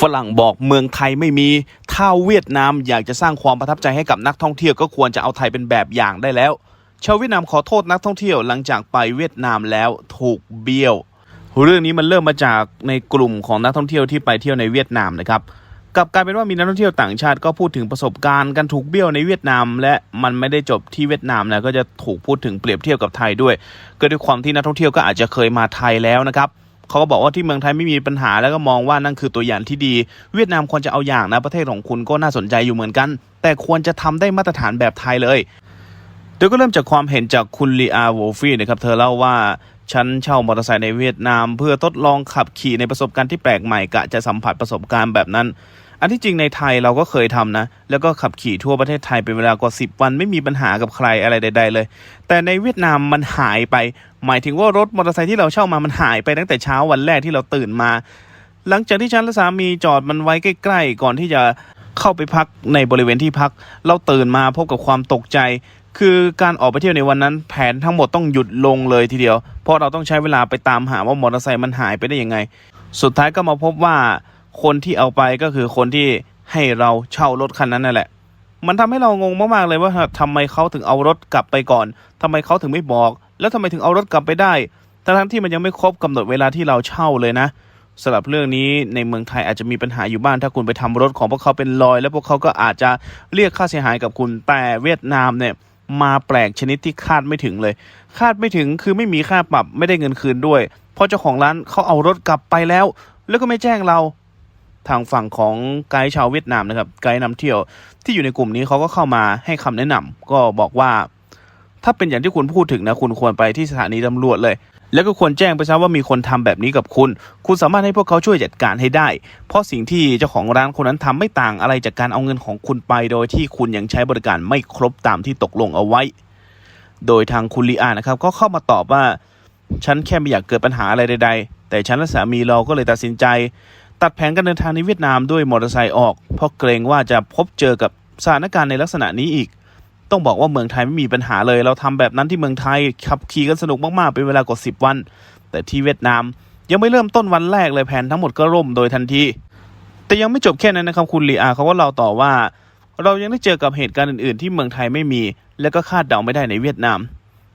ฝรั่งบอกเมืองไทยไม่มี ถ้าเวียดนามอยากจะสร้างความประทับใจให้กับนักท่องเที่ยวก็ควรจะเอาไทยเป็นแบบอย่างได้แล้ว ชาวเวียดนามขอโทษนักท่องเที่ยวหลังจากไปเวียดนามแล้วถูกเบี้ยว เรื่องนี้มันเริ่มมาจากในกลุ่มของนักท่องเที่ยวที่ไปเที่ยวในเวียดนามนะครับกลับกลายเป็นว่ามีนักท่องเที่ยวต่างชาติก็พูดถึงประสบการณ์การถูกเบี้ยวในเวียดนาม และมันไม่ได้จบที่เวียดนามนะก็จะถูกพูดถึงเปรียบเทียบกับไทยด้วย ก็ด้วยความที่นักท่องเที่ยวก็อาจจะเคยมาไทยแล้วนะครับ เขาก็บอกว่าที่เมืองไทยไม่มีปัญหาแล้วก็มองว่านั่นคือตัวอย่างที่ดี เวียดนามควรจะเอาอย่างนะประเทศของคุณก็น่าสนใจอยู่เหมือนกัน แต่ควรจะทำได้มาตรฐานแบบไทยเลยโดยก็เริ่มจากความเห็นจากคุณลีอาโวฟี่นะครับเธอเล่าว่าฉันเช่ามอเตอร์ไซค์ในเวียดนาม เพื่อทดลองขับขี่ในประสบการณ์ที่แปลกใหม่กะจะสัมผัสประสบการณ์แบบนั้น อันที่จริงในไทยเราก็เคยทำนะ แล้วก็ขับขี่ทั่วประเทศไทยเป็นเวลากว่า 10 วันไม่มีปัญหากับใครอะไรใด ๆ เลย แต่ในเวียดนามมันหายไป หมายถึงว่ารถมอเตอร์ไซค์ที่เราเช่ามามันหายไปตั้งแต่เช้าวันแรกที่เราตื่นมา หลังจากที่ฉันและสามีจอดมันไว้ใกล้ๆก่อนที่จะเข้าไปพักในบริเวณที่พัก เราตื่นมาพบกับความตกใจ คือการออกไปเที่ยวในวันนั้น แผนทั้งหมดต้องหยุดลงเลยทีเดียว เพราะเราต้องใช้เวลาไปตามหาว่ามอเตอร์ไซค์มันหายไปได้ยังไง สุดท้ายก็มาพบว่า คนที่เอาไปก็คือคนที่ให้เราเช่ารถคันนั้นนั่นแหละ มันทำให้เรางงมากๆเลยว่าทำไมเขาถึงเอารถกลับไปก่อนทำไมเขาถึงไม่บอก แล้วทำไมถึงเอารถกลับไปได้ ทั้งที่มันยังไม่ครบกำหนดเวลาที่เราเช่าเลยนะสำหรับเรื่องนี้ในเมืองไทยอาจจะมีปัญหาอยู่บ้างถ้าคุณไปทำรถของพวกเขาเป็นรอย แล้วพวกเขาก็อาจจะเรียกค่าเสียหายกับคุณแต่เวียดนามเนี่ยมาแปลกชนิดที่คาดไม่ถึงเลย คาดไม่ถึงคือไม่มีค่าปรับไม่ได้เงินคืนด้วย เพราะเจ้าของร้านเขาเอารถกลับไปแล้ว แล้วก็ไม่แจ้งเรา ทางฝั่งของไกด์ชาวเวียดนามนะครับไกด์นำเที่ยวที่อยู่ในกลุ่มนี้เขาก็เข้ามาให้คำแนะนำก็บอกว่า ถ้าเป็นอย่างที่คุณพูดถึงนะคุณควรไปที่สถานีตำรวจเลย แล้วก็ควรแจ้งไปซะว่ามีคนทำแบบนี้กับคุณ คุณสามารถให้พวกเขาช่วยจัดการให้ได้ เพราะสิ่งที่เจ้าของร้านคนนั้นทำไม่ต่างอะไรจากการเอาเงินของคุณไป โดยที่คุณยังใช้บริการไม่ครบตามที่ตกลงเอาไว้ โดยทางคุณลีอานะครับก็เข้ามาตอบว่าฉันแค่ไม่อยากเกิดปัญหาอะไรใด ๆ แต่ฉันและสามีเราก็เลยตัดสินใจ ตัดแผนการเดินทางในเวียดนามด้วยมอเตอร์ไซค์ออก เพราะเกรงว่าจะพบเจอกับสถานการณ์ในลักษณะนี้อีก ต้องบอกว่าเมืองไทยไม่มีปัญหาเลย เราทำแบบนั้นที่เมืองไทยขับขี่กันสนุกมากๆเป็นเวลากว่า10 วัน แต่ที่เวียดนามยังไม่เริ่มต้นวันแรกเลยแผนทั้งหมดก็ล่มโดยทันที แต่ยังไม่จบแค่นั้นนะครับคุณลีอาเขาก็เล่าต่อว่า เรายังได้เจอกับเหตุการณ์อื่น ๆ ที่เมืองไทยไม่มี และก็คาดเดาไม่ได้ในเวียดนาม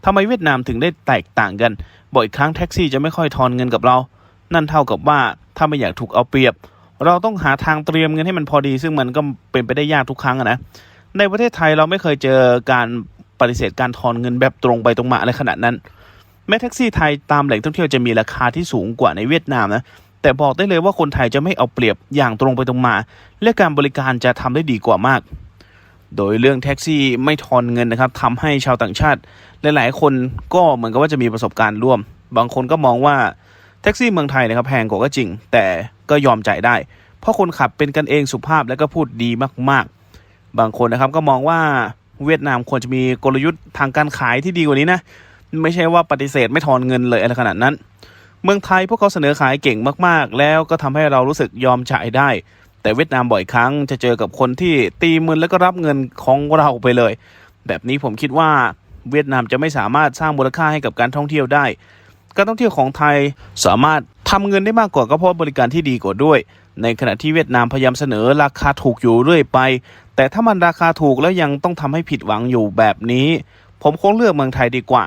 ทำไมเวียดนามถึงได้แตกต่างกัน บ่อยครั้งแท็กซี่จะไม่ค่อยทอนเงินกับเรา นั่นเท่ากับว่า ถ้าไม่อยากถูกเอาเปรียบ เราต้องหาทางเตรียมเงินให้มันพอดี ซึ่งมันก็เป็นไปได้ยากทุกครั้งนะในประเทศไทยเราไม่เคยเจอการปฏิเสธการทอนเงินแบบตรงไปตรงมาอะไรขนาดนั้น แม้แท็กซี่ไทยตามแหล่งท่องเที่ยวจะมีราคาที่สูงกว่าในเวียดนามนะแต่บอกได้เลยว่าคนไทยจะไม่เอาเปรียบอย่างตรงไปตรงมา และการบริการจะทำได้ดีกว่ามาก โดยเรื่องแท็กซี่ไม่ทอนเงินนะครับทำให้ชาวต่างชาติ หลาย ๆ คนก็เหมือนกับว่าจะมีประสบการณ์ร่วม บางคนก็มองว่า แท็กซี่เมืองไทยนะครับแพงกว่าก็จริง แต่ก็ยอมจ่ายได้ เพราะคนขับเป็นกันเองสุภาพและก็พูดดีมากๆ บางคนนะครับก็มองว่าเวียดนามควรจะมีกลยุทธ์ทางการขายที่ดีกว่านี้นะ ไม่ใช่ว่าปฏิเสธไม่ทอนเงินเลยอะไรขนาดนั้น เมืองไทยพวกเขาเสนอขายเก่งมากๆ แล้วก็ทำให้เรารู้สึกยอมจ่ายได้ แต่เวียดนามบ่อยครั้งจะเจอกับคนที่ตีมือแล้วก็รับเงินของเราไปเลย แบบนี้ผมคิดว่าเวียดนามจะไม่สามารถสร้างมูลค่าให้กับการท่องเที่ยวได้ การท่องเที่ยวของไทยสามารถทำเงินได้มากกว่าก็เพราะบริการที่ดีกว่าด้วย ในขณะที่เวียดนามพยายามเสนอราคาถูกอยู่เรื่อยไป แต่ถ้ามันราคาถูกแล้วยังต้องทำให้ผิดหวังอยู่แบบนี้ ผมคงเลือกเมืองไทยดีกว่า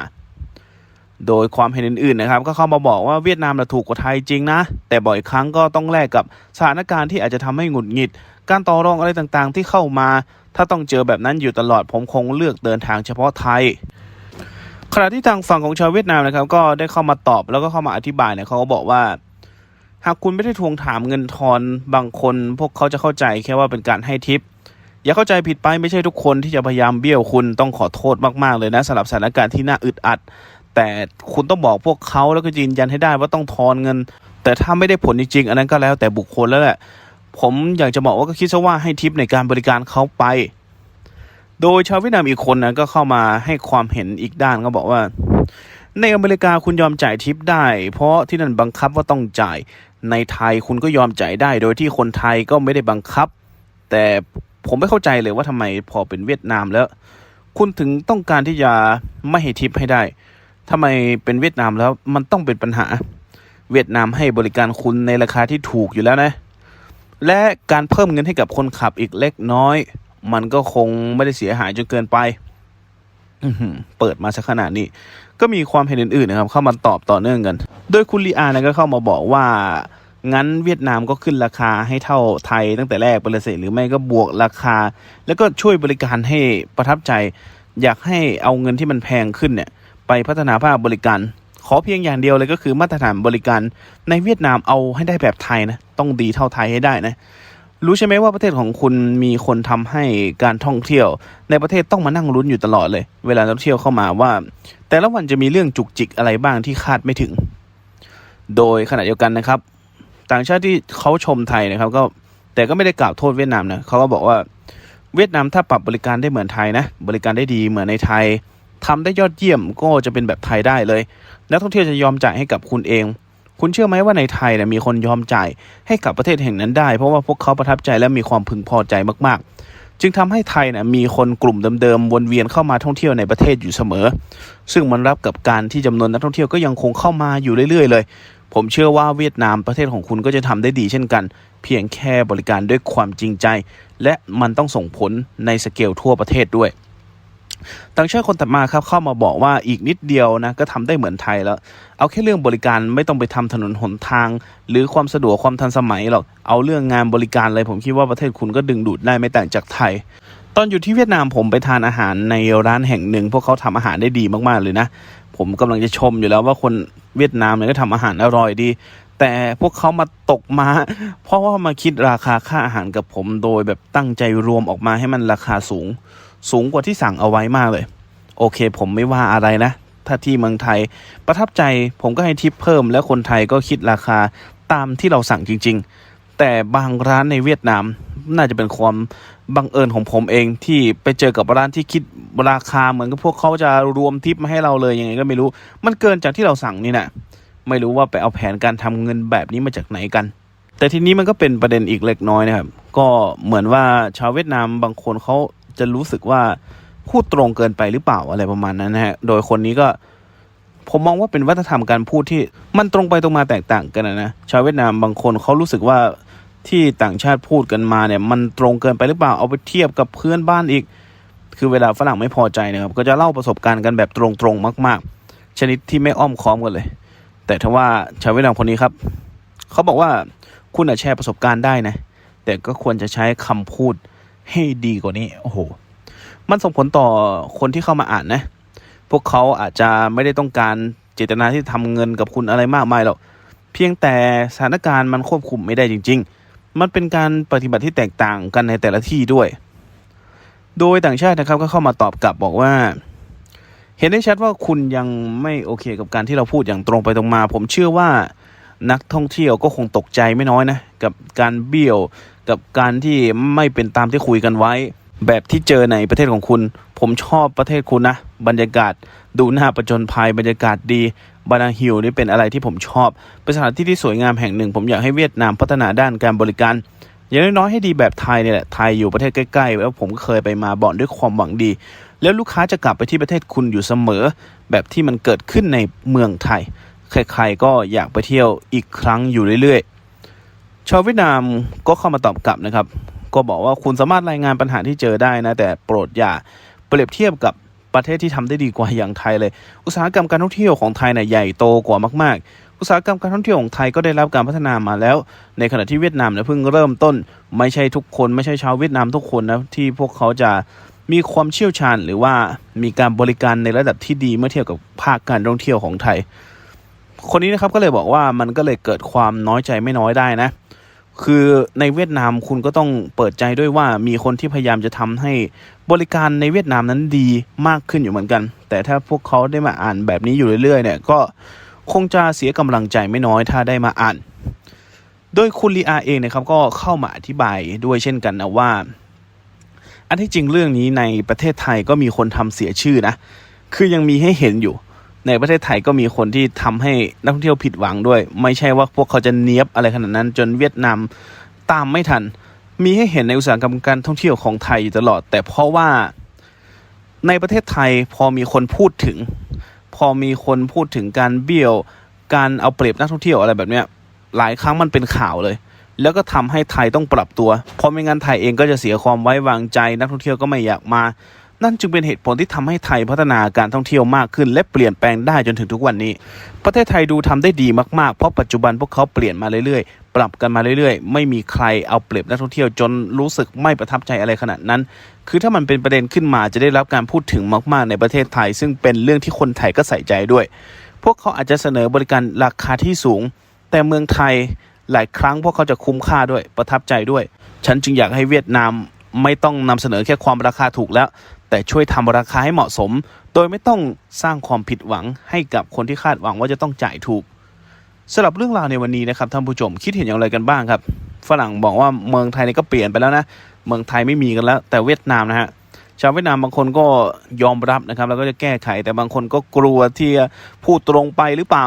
โดยความเห็นอื่นๆนะครับ ก็เข้ามาบอกว่าเวียดนามถูกกว่าไทยจริงนะ แต่บ่อยครั้งก็ต้องแลกกับสถานการณ์ที่อาจจะทำให้หงุดหงิด การต่อรองอะไรต่างๆที่เข้ามา ถ้าต้องเจอแบบนั้นอยู่ตลอดผมคงเลือกเดินทางเฉพาะไทย ขณะที่ทางฝั่งของชาวเวียดนามนะครับ ก็ได้เข้ามาตอบแล้วก็เข้ามาอธิบายเนี่ยเขาก็บอกว่า หากคุณไม่ได้ทวงถามเงินทอนบางคน พวกเขาจะเข้าใจแค่ว่าเป็นการให้ทิป อย่าเข้าใจผิดไปไม่ใช่ทุกคนที่จะพยายามเบี้ยวคุณต้องขอโทษมากๆเลยนะสำหรับสถานการณ์ที่น่าอึดอัด แต่คุณต้องบอกพวกเขาแล้วก็ยืนยันให้ได้ว่าต้องทอนเงิน แต่ถ้าไม่ได้ผลจริงๆอันนั้นก็แล้วแต่บุคคลแล้วแหละผมอยากจะบอกว่าก็คิดซะว่าให้ทิปในการบริการเขาไป โดยชาวเวียดนามอีกคนนะก็เข้ามาให้ความเห็นอีกด้านก็บอกว่า ในอเมริกาคุณยอมจ่ายทิปได้ เพราะที่นั่นบังคับว่าต้องจ่ายในไทยคุณก็ยอมจ่ายได้ โดยที่คนไทยก็ไม่ได้บังคับ แต่ผมไม่เข้าใจเลยว่าทำไมพอเป็นเวียดนามแล้ว คุณถึงต้องการที่จะไม่ให้ทิปให้ได้ทำไมเป็นเวียดนามแล้วมันต้องเป็นปัญหา เวียดนามให้บริการคุณในราคาที่ถูกอยู่แล้วนะ และการเพิ่มเงินให้กับคนขับอีกเล็กน้อย มันก็คงไม่ได้เสียหายจนเกินไปเปิดมาสักขนาดนี้ ก็มีความเห็นอื่นๆนะครับ เข้ามาตอบต่อเนื่องกัน โดยคุณลีอาเนี่ยก็เข้ามาบอกว่างั้นเวียดนามก็ขึ้นราคาให้เท่าไทยตั้งแต่แรกไปเลยสิหรือไม่ก็บวกราคา แล้วก็ช่วยบริการให้ประทับใจ อยากให้เอาเงินที่มันแพงขึ้นเนี่ย ไปพัฒนาภาคบริการ ขอเพียงอย่างเดียวเลยก็คือมาตรฐานบริการ ในเวียดนามเอาให้ได้แบบไทยนะ ต้องดีเท่าไทยให้ได้นะ รู้ใช่ไหมว่าประเทศของคุณมีคนทำให้การท่องเที่ยว ในประเทศต้องมานั่งลุ้นอยู่ตลอดเลย เวลาท่องเที่ยวเข้ามาว่า แต่ละวันจะมีเรื่องจุกจิกอะไรบ้างที่คาดไม่ถึง โดยขณะเดียวกันนะครับ ต่างชาติที่เขาชมไทยนะครับ ก็แต่ก็ไม่ได้กล่าวโทษเวียดนามนะเขาก็บอกว่าเวียดนามถ้าปรับบริการได้เหมือนไทยนะ บริการได้ดีเหมือนในไทยทำได้ยอดเยี่ยมก็จะเป็นแบบไทยได้เลยนักท่องเที่ยวจะยอมจ่ายให้กับคุณเอง คุณเชื่อไหมว่าในไทยเนี่ยมีคนยอมจ่ายให้กับประเทศแห่งนั้นได้ เพราะว่าพวกเขาประทับใจและมีความพึงพอใจมาก ๆ จึงทำให้ไทยเนี่ยมีคนกลุ่มเดิมๆวนเวียนเข้ามาท่องเที่ยวในประเทศอยู่เสมอ ซึ่งมันรับกับการที่จำนวนนักท่องเที่ยวก็ยังคงเข้ามาอยู่เรื่อย ๆ เลย ผมเชื่อว่าเวียดนามประเทศของคุณก็จะทำได้ดีเช่นกัน เพียงแค่บริการด้วยความจริงใจ และมันต้องส่งผลในสเกลทั่วประเทศด้วย ต่างชาติคนถัดมาครับเข้ามาบอกว่าอีกนิดเดียวนะก็ทำได้เหมือนไทยแล้ว เอาแค่เรื่องบริการไม่ต้องไปทำถนนหนทาง หรือความสะดวกความทันสมัยหรอกเอาเรื่องงานบริการเลยผมคิดว่าประเทศคุณก็ดึงดูดได้ไม่ต่างจากไทย ตอนอยู่ที่เวียดนามผมไปทานอาหารในร้านแห่งหนึ่ง พวกเขาทำอาหารได้ดีมากๆเลยนะผมกำลังจะชมอยู่แล้วว่าคนเวียดนามเนี่ยก็ทำอาหารอร่อยดี แต่พวกเขามาตกมา เพราะว่ามาคิดราคาค่าอาหารกับผมโดยแบบตั้งใจรวมออกมาให้มันราคาสูง สูงกว่าที่สั่งเอาไว้มากเลย โอเค ผมไม่ว่าอะไรนะ ถ้าที่เมืองไทย ประทับใจผมก็ให้ทิปเพิ่ม และคนไทยก็คิดราคาตามที่เราสั่งจริง ๆ แต่บางร้านในเวียดนาม น่าจะเป็นความบังเอิญของผมเองที่ไปเจอกับร้านที่คิดราคาเหมือนกับพวกเขาจะรวมทิปมาให้เราเลยยังไงก็ไม่รู้ มันเกินจากที่เราสั่งนี่นะ ไม่รู้ว่าไปเอาแผนการทำเงินแบบนี้มาจากไหนกัน แต่ทีนี้มันก็เป็นประเด็นอีกเล็กน้อยนะครับ ก็เหมือนว่าชาวเวียดนามบางคนเขาจะรู้สึกว่าพูดตรงเกินไปหรือเปล่าอะไรประมาณนั้นนะฮะ โดยคนนี้ก็ผมมองว่าเป็นวัฒนธรรมการพูดที่มันตรงไปตรงมาแตกต่างกันนะนะชาวเวียดนามบางคนเขารู้สึกว่าที่ต่างชาติพูดกันมาเนี่ย มันตรงเกินไปหรือเปล่าเอาไปเทียบกับเพื่อนบ้านอีก คือเวลาฝรั่งไม่พอใจนะครับ ก็จะเล่าประสบการณ์กันแบบตรงๆมาก ๆ ชนิดที่ไม่อ้อมค้อมกันเลย แต่ถ้าว่าชาวเวียดนามคนนี้ครับ เขาบอกว่าคุณอาจแชร์ประสบการณ์ได้นะ แต่ก็ควรจะใช้คำพูดให้ดีกว่านี้ โอ้โห มันส่งผลต่อคนที่เข้ามาอ่านนะ พวกเขาอาจจะไม่ได้ต้องการเจตนาที่ทำเงินกับคุณอะไรมากมายหรอก เพียงแต่สถานการณ์มันควบคุมไม่ได้จริง ๆ มันเป็นการปฏิบัติที่แตกต่างกันในแต่ละที่ด้วย โดยต่างชาตินะครับก็เข้ามาตอบกลับบอกว่า เห็นได้ชัดว่าคุณยังไม่โอเคกับการที่เราพูดอย่างตรงไปตรงมา ผมเชื่อว่านักท่องเที่ยวก็คงตกใจไม่น้อยนะกับการเบี้ยวกับการที่ไม่เป็นตามที่คุยกันไว้ แบบที่เจอในประเทศของคุณ ผมชอบประเทศคุณนะบรรยากาศ ดูน่าประจนภัยบรรยากาศดีบานาฮิลนี่เป็นอะไรที่ผมชอบเป็นสถานที่ที่สวยงามแห่งหนึ่ง ผมอยากให้เวียดนามพัฒนาด้านการบริการ อย่างน้อยๆให้ดีแบบไทยเนี่ยแหละไทยอยู่ประเทศใกล้ๆแล้วผมก็เคยไปมาบ่อนด้วยความหวังดี แล้วลูกค้าจะกลับไปที่ประเทศคุณอยู่เสมอ แบบที่มันเกิดขึ้นในเมืองไทย ใครๆก็อยากไปเที่ยวอีกครั้งอยู่เรื่อยๆ ชาวเวียดนามก็เข้ามาตอบกลับนะครับ ก็บอกว่าคุณสามารถรายงานปัญหาที่เจอได้นะ แต่โปรดอย่าเปรียบเทียบกับประเทศที่ทำได้ดีกว่าอย่างไทยเลย อุตสาหกรรมการท่องเที่ยวของไทยเนี่ยใหญ่โตกว่ามากๆ อุตสาหกรรมการท่องเที่ยวของไทยก็ได้รับการพัฒนามาแล้ว ในขณะที่เวียดนามเนี่ยเพิ่งเริ่มต้น ไม่ใช่ทุกคนไม่ใช่ชาวเวียดนามทุกคนนะที่พวกเขาจะมีความเชี่ยวชาญหรือว่ามีการบริการในระดับที่ดีเมื่อเทียบกับภาคการท่องเที่ยวของไทย คนนี้นะครับก็เลยบอกว่ามันก็เลยเกิดความน้อยใจไม่น้อยได้นะ คือในเวียดนามคุณก็ต้องเปิดใจด้วยว่ามีคนที่พยายามจะทำให้บริการในเวียดนามนั้นดีมากขึ้นอยู่เหมือนกัน แต่ถ้าพวกเขาได้มาอ่านแบบนี้อยู่เรื่อยๆเนี่ยก็ คงจะเสียกำลังใจไม่น้อยถ้าได้มาอ่าน โดยคุณลีอาเองนะครับก็เข้ามาอธิบายด้วยเช่นกันนะว่า อันที่จริงเรื่องนี้ในประเทศไทยก็มีคนทำเสียชื่อนะ คือยังมีให้เห็นอยู่ ในประเทศไทยก็มีคนที่ทำให้นักท่องเที่ยวผิดหวังด้วย ไม่ใช่ว่าพวกเขาจะเนี้ยบอะไรขนาดนั้น จนเวียดนามตามไม่ทัน มีให้เห็นในอุตสาหกรรมการท่องเที่ยวของไทยอยู่ตลอด แต่เพราะว่าในประเทศไทยพอมีคนพูดถึง พอมีคนพูดถึงการเบี้ยว การเอาเปรียบนักท่องเที่ยวอะไรแบบเนี้ยหลายครั้งมันเป็นข่าวเลย แล้วก็ทำให้ไทยต้องปรับตัว เพราะไม่งั้นไทยเองก็จะเสียความไว้วางใจ นักท่องเที่ยวก็ไม่อยากมา นั่นจึงเป็นเหตุผลที่ทำให้ไทยพัฒนาการท่องเที่ยวมากขึ้น และเปลี่ยนแปลงได้จนถึงทุกวันนี้ ประเทศไทยดูทำได้ดีมากๆ เพราะปัจจุบันพวกเขาเปลี่ยนมาเรื่อยๆ ปรับกันมาเรื่อยๆ ไม่มีใครเอาเปรียบนักท่องเที่ยวจนรู้สึกไม่ประทับใจอะไรขนาดนั้น คือถ้ามันเป็นประเด็นขึ้นมาจะได้รับการพูดถึงมากๆ ในประเทศไทย ซึ่งเป็นเรื่องที่คนไทยก็ใส่ใจด้วย พวกเขาอาจจะเสนอบริการราคาที่สูง แต่เมืองไทยหลายครั้งพวกเขาจะคุ้มค่าด้วยประทับใจด้วย ฉันจึงอยากให้เวียดนามไม่ต้องนำเสนอแค่ความราคาถูกแล้ว แต่ช่วยทำราคาให้เหมาะสม โดยไม่ต้องสร้างความผิดหวังให้กับคนที่คาดหวังว่าจะต้องจ่ายถูกสำหรับเรื่องราวในวันนี้นะครับท่านผู้ชมคิดเห็นอย่างไรกันบ้างครับ ฝรั่งบอกว่าเมืองไทยนี่ก็เปลี่ยนไปแล้วนะเมืองไทยไม่มีกันแล้ว แต่เวียดนามนะฮะชาวเวียดนามบางคนก็ยอมรับนะครับ แล้วก็จะแก้ไข แต่บางคนก็กลัวที่จะพูดตรงไปหรือเปล่า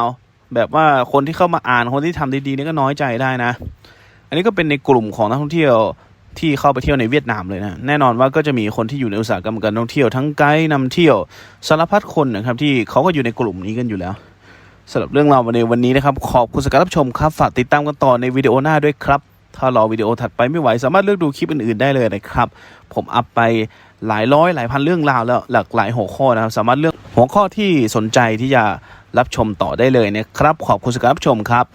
แบบว่าคนที่เข้ามาอ่านคนที่ทำดีๆนี่ก็น้อยใจได้นะ อันนี้ก็เป็นในกลุ่มของนักท่องเที่ยว ที่เข้าไปเที่ยวในเวียดนามเลยนะแน่นอนว่าก็จะมีคนที่อยู่ในอุตสาหกรรมการท่องเที่ยวทั้งไกด์นำเที่ยวสารพัดคนนะครับที่เขาก็อยู่ในกลุ่มนี้กันอยู่แล้วสำหรับเรื่องราวในวันนี้นะครับ ขอบคุณสำหรับรับชมครับ ฝากติดตามกันต่อในวิดีโอหน้าด้วยครับ ถ้ารอวิดีโอถัดไปไม่ไหว สามารถเลือกดูคลิปอื่นๆได้เลยนะครับ ผมอัพไปหลายร้อยหลายพันเรื่องราวแล้วหลากหลายหัวข้อนะครับ สามารถเลือกหัวข้อที่สนใจที่จะรับชมต่อได้เลยนะครับ ขอบคุณสำหรับรับชมครับ